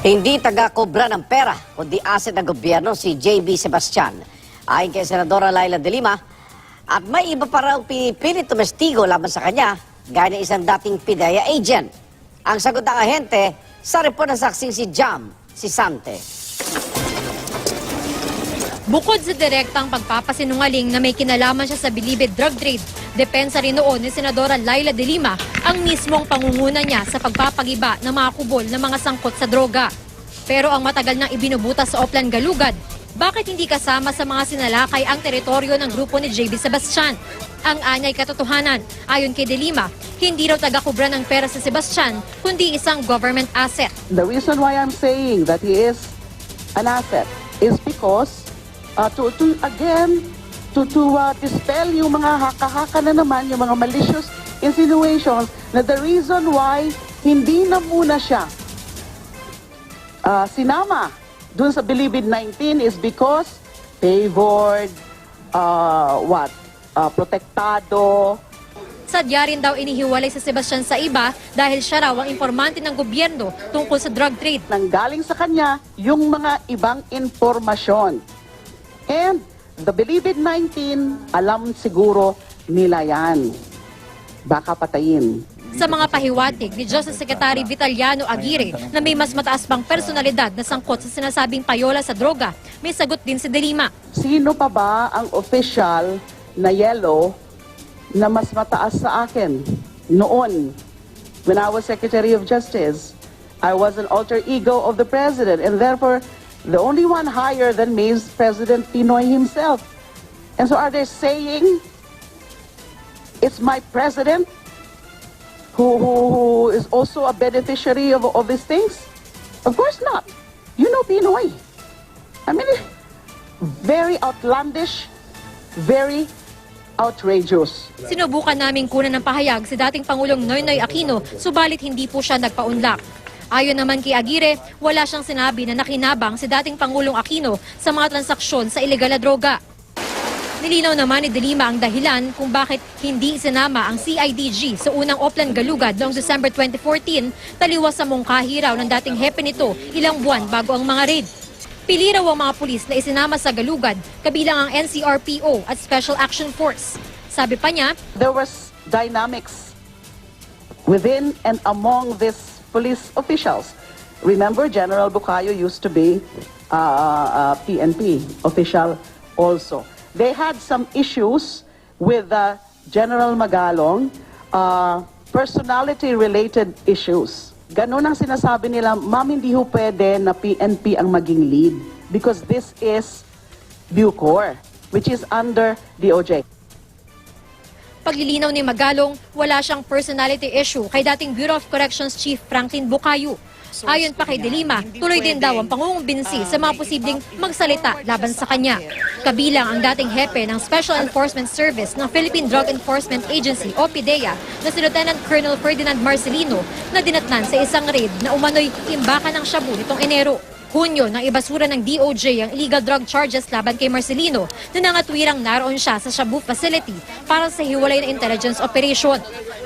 Hindi taga-kobra ng pera, kundi asset ng gobyerno si JB Sebastian. Ayon kay Senadora Laila de Lima, at may iba pa raw pinipilit tumestigo laban sa kanya, gaya ng isang dating PIDEA agent. Ang sagot ng ahente, sa report ng saksing si Jam, si Sante. Bukod sa direktang pagpapasinungaling na may kinalaman siya sa bilibid drug trade, depensa rin noon ni Senadora Laila de Lima ang mismong pangunguna niya sa pagpapagiba ng mga kubol ng mga sangkot sa droga. Pero ang matagal nang ibinubutas sa Oplan Galugad, bakit hindi kasama sa mga sinalakay ang teritoryo ng grupo ni JB Sebastian? Ang anyay katotohanan, ayon kay De Lima, hindi raw taga-kubra ng pera si Sebastian, kundi isang government asset. The reason why I'm saying that he is an asset is because uh, to, to again to to uh, dispel yung mga haka-haka na naman yung mga malicious insinuations na the reason why hindi na muna siya uh, sinama dun sa Bilibid 19 is because favored uh, what uh, protektado Sadya rin daw inihiwalay si Sebastian sa iba dahil siya raw ang informante ng gobyerno tungkol sa drug trade. nanggaling sa kanya yung mga ibang informasyon. And the Bilibid 19, alam siguro nila yan. Baka patayin. Sa mga pahiwatig ni Justice Secretary Vitaliano Aguirre na may mas mataas pang personalidad na sangkot sa sinasabing payola sa droga, may sagot din si Delima. Sino pa ba ang official na yellow na mas mataas sa akin? Noon, when I was Secretary of Justice, I was an alter ego of the President and therefore the only one higher than me is President Pinoy himself. And so are they saying it's my President who, who, who is also a beneficiary of, of these things? Of course not. You know Pinoy. I mean, very outlandish, very outrageous. Sinubukan naming kunan ng pahayag si dating Pangulong Noynoy Aquino, subalit hindi po siya nagpaunlak. Ayon naman kay Aguirre, wala siyang sinabi na nakinabang si dating Pangulong Aquino sa mga transaksyon sa ilegal na droga. Nilinaw naman ni Delima ang dahilan kung bakit hindi isinama ang CIDG sa unang Oplan Galugad noong December 2014, taliwas sa mungkahi raw ng dating hepe nito ilang buwan bago ang mga raid. Pili raw ang mga pulis na isinama sa Galugad, kabilang ang NCRPO at Special Action Force. Sabi pa niya, There was dynamics within and among these police officials. Remember, General Bukayo used to be uh, uh, PNP official also. They had some issues with uh, General Magalong, uh, personality-related issues. Ganun ang sinasabi nila, ma'am, hindi ho pwede na PNP ang maging lead because this is Bucor, which is under DOJ. Paglilinaw ni Magalong, wala siyang personality issue kay dating Bureau of Corrections Chief Franklin Bukayo. Ayon pa kay Delima, tuloy din daw ang pangungumbinsi sa mga posibleng magsalita laban sa kanya. Kabilang ang dating hepe ng Special Enforcement Service ng Philippine Drug Enforcement Agency o PIDEA na si Lieutenant Colonel Ferdinand Marcelino na dinatnan sa isang raid na umano'y imbakan ng shabu nitong Enero. Hunyo nang ibasura ng DOJ ang illegal drug charges laban kay Marcelino na nangatwirang naroon siya sa Shabu facility para sa hiwalay na intelligence operation.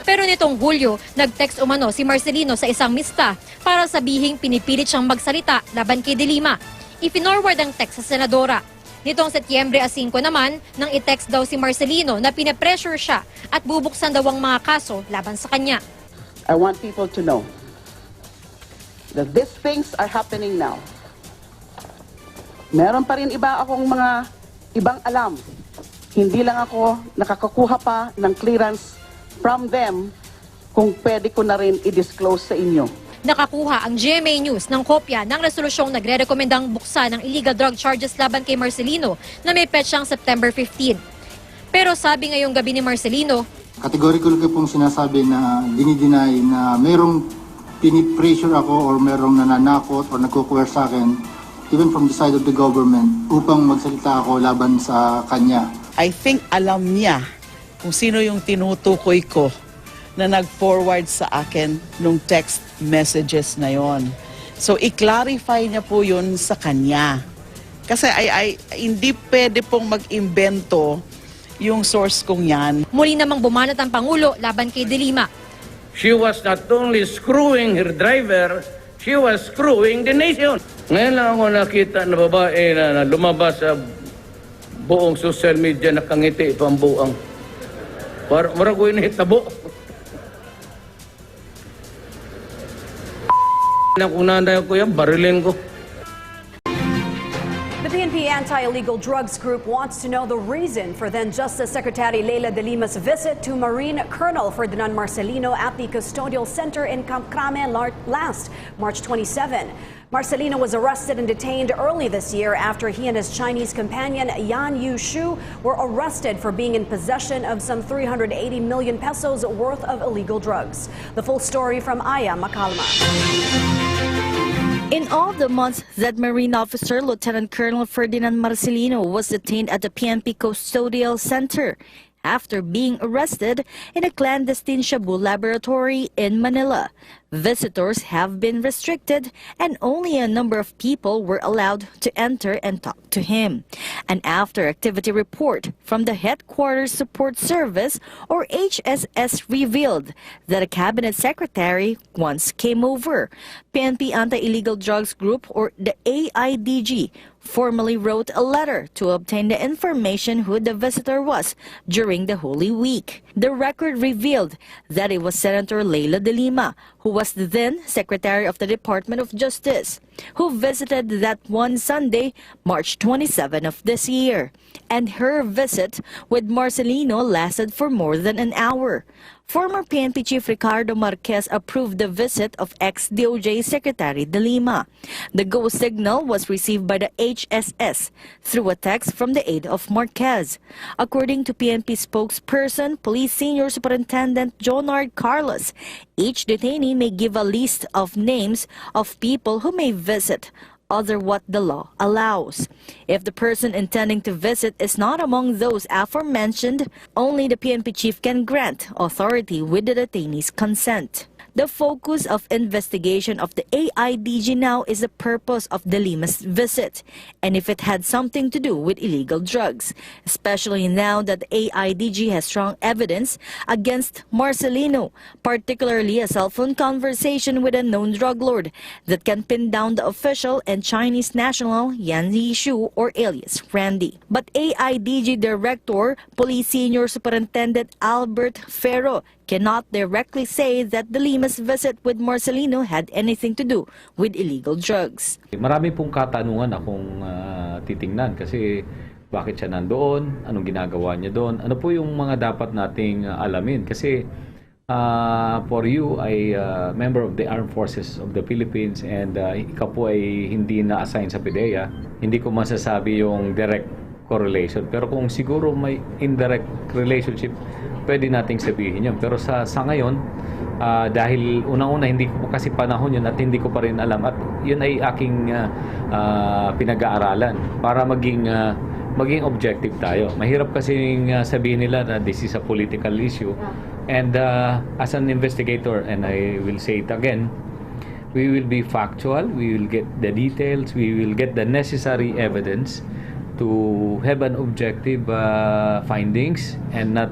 Pero nitong Hulyo, nag-text umano si Marcelino sa isang mista para sabihing pinipilit siyang magsalita laban kay Delima. Ifinorward ang text sa senadora. Nitong Setyembre 5 naman, nang i-text daw si Marcelino na pinapressure siya at bubuksan daw ang mga kaso laban sa kanya. I want people to know that these things are happening now. Meron pa rin iba akong mga ibang alam. Hindi lang ako nakakakuha pa ng clearance from them kung pwede ko na rin i-disclose sa inyo. Nakakuha ang GMA News ng kopya ng resolusyong nagre-rekomendang buksan ng illegal drug charges laban kay Marcelino na may petsang September 15. Pero sabi ngayong gabi ni Marcelino, Categorical ko pong sinasabi na dinideny na merong pinipressure ako or merong nananakot or nagkukuwer sa akin even from the side of the government upang magsalita ako laban sa kanya. I think alam niya kung sino yung tinutukoy ko na nag-forward sa akin nung text messages na yon. So, i-clarify niya po yun sa kanya. Kasi ay, ay, hindi pwede pong mag-imbento yung source kong yan. muli namang bumanat ang Pangulo laban kay Delima. She was not only screwing her driver, She was screwing the nation. Ngayon lang ako nakita na babae na, na lumabas sa buong social media nakangiti ito ang buang. Para mara ko inahitabo. na nanay ko yan, barilin ko. PNP Anti-Illegal Drugs Group wants to know the reason for then Justice Secretary Leila de Lima's visit to Marine Colonel Ferdinand Marcelino at the Custodial Center in Camp Crame last March 27. Marcelino was arrested and detained early this year after he and his Chinese companion Yan Yu Shu were arrested for being in possession of some 380 million pesos worth of illegal drugs. The full story from Aya Makalma. In all the months that Marine Officer Lieutenant Colonel Ferdinand Marcelino was detained at the PNP Custodial Center after being arrested in a clandestine Shabu laboratory in Manila. Visitors have been restricted and only a number of people were allowed to enter and talk to him. An after activity report from the Headquarters Support Service or HSS revealed that a cabinet secretary once came over. PNP Anti-Illegal Drugs Group or the AIDG formally wrote a letter to obtain the information who the visitor was during the Holy Week. The record revealed that it was Senator Leila de Lima, who was the then Secretary of the Department of Justice, who visited that one Sunday, March 27 of this year. And her visit with Marcelino lasted for more than an hour. Former PNP Chief Ricardo Marquez approved the visit of ex-DOJ Secretary De Lima. The go signal was received by the HSS through a text from the aide of Marquez. According to PNP spokesperson, Police Senior Superintendent Jonard Carlos, each detainee may give a list of names of people who may visit other what the law allows. If the person intending to visit is not among those aforementioned, only the PNP chief can grant authority with the detainee's consent. The focus of investigation of the AIDG now is the purpose of the Lima's visit and if it had something to do with illegal drugs, especially now that the AIDG has strong evidence against Marcelino, particularly a cell phone conversation with a known drug lord that can pin down the official and Chinese national Yan Yishu or alias Randy. But AIDG Director, Police Senior Superintendent Albert Ferro cannot directly say that De Lima's visit with Marcelino had anything to do with illegal drugs. Marami pong katanungan akong ah, titingnan kasi bakit siya nandoon, anong ginagawa niya doon, ano po yung mga dapat nating ah, alamin kasi ah, for you ay ah, member of the Armed Forces of the Philippines and ah, ikaw po ay hindi na-assign sa PIDEA, hindi ko masasabi yung direct correlation pero kung siguro may indirect relationship pwede nating sabihin yun. Pero sa, sa ngayon Ah, dahil unang-una hindi ko kasi panahon yun at hindi ko pa rin alam. At yun ay aking ah, ah, pinag-aaralan para maging ah, maging objective tayo. Mahirap kasi sabihin nila na this is a political issue. And ah, as an investigator and I will say it again we will be factual, we will get the details, we will get the necessary evidence to have an objective uh, findings and not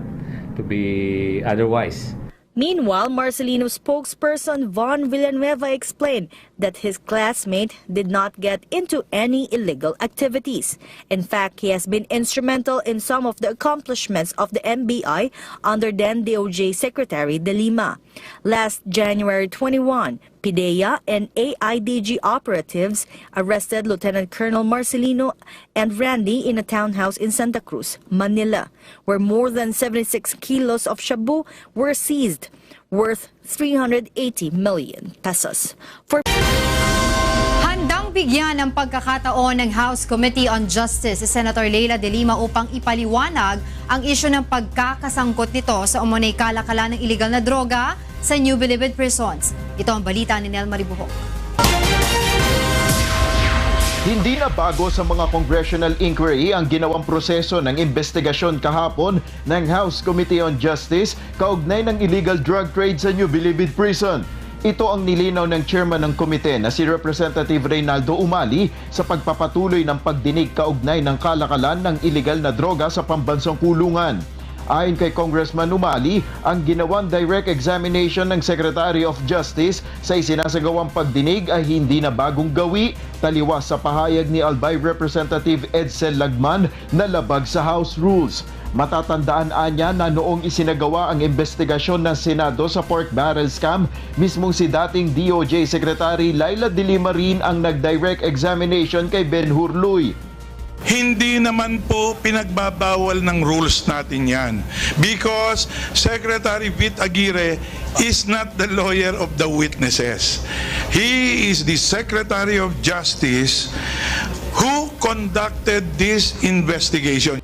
to be otherwise. Meanwhile, Marcelino spokesperson Von Villanueva explained that his classmate did not get into any illegal activities. In fact, he has been instrumental in some of the accomplishments of the MBI under then DOJ Secretary De Lima. Last January 21, PIDEA and AIDG operatives arrested Lieutenant Colonel Marcelino and Randy in a townhouse in Santa Cruz, Manila, where more than 76 kilos of shabu were seized, worth 380 million pesos. For bigyan ng pagkakataon ng House Committee on Justice si Senator Leila de Lima upang ipaliwanag ang isyu ng pagkakasangkot nito sa umunay kalakala ng illegal na droga sa New Bilibid prisons. Ito ang balita ni Nel Maribuho. Hindi na bago sa mga congressional inquiry ang ginawang proseso ng investigasyon kahapon ng House Committee on Justice kaugnay ng illegal drug trade sa New Bilibid Prison. Ito ang nilinaw ng chairman ng komite na si Representative Reynaldo Umali sa pagpapatuloy ng pagdinig kaugnay ng kalakalan ng illegal na droga sa pambansang kulungan. Ayon kay Congressman Umali, ang ginawang direct examination ng Secretary of Justice sa isinasagawang pagdinig ay hindi na bagong gawi, taliwas sa pahayag ni Albay Representative Edsel Lagman na labag sa House Rules. Matatandaan anya na noong isinagawa ang investigasyon ng Senado sa pork barrel scam, mismong si dating DOJ Secretary Laila De Lima rin ang nag-direct examination kay Ben Hurluy. Hindi naman po pinagbabawal ng rules natin yan. Because Secretary Vit Aguirre is not the lawyer of the witnesses. He is the Secretary of Justice who conducted this investigation.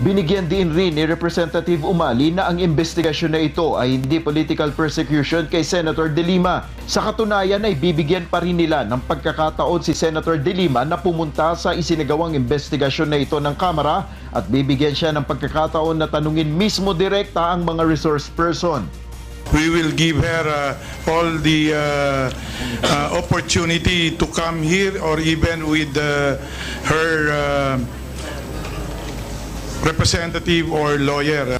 Binigyan din rin ni Representative Umali na ang investigasyon na ito ay hindi political persecution kay Senator De Lima. Sa katunayan ay bibigyan pa rin nila ng pagkakataon si Senator De Lima na pumunta sa isinagawang investigasyon na ito ng Kamara at bibigyan siya ng pagkakataon na tanungin mismo direkta ang mga resource person. We will give her uh, all the uh, uh, opportunity to come here or even with uh, her uh, representative or lawyer.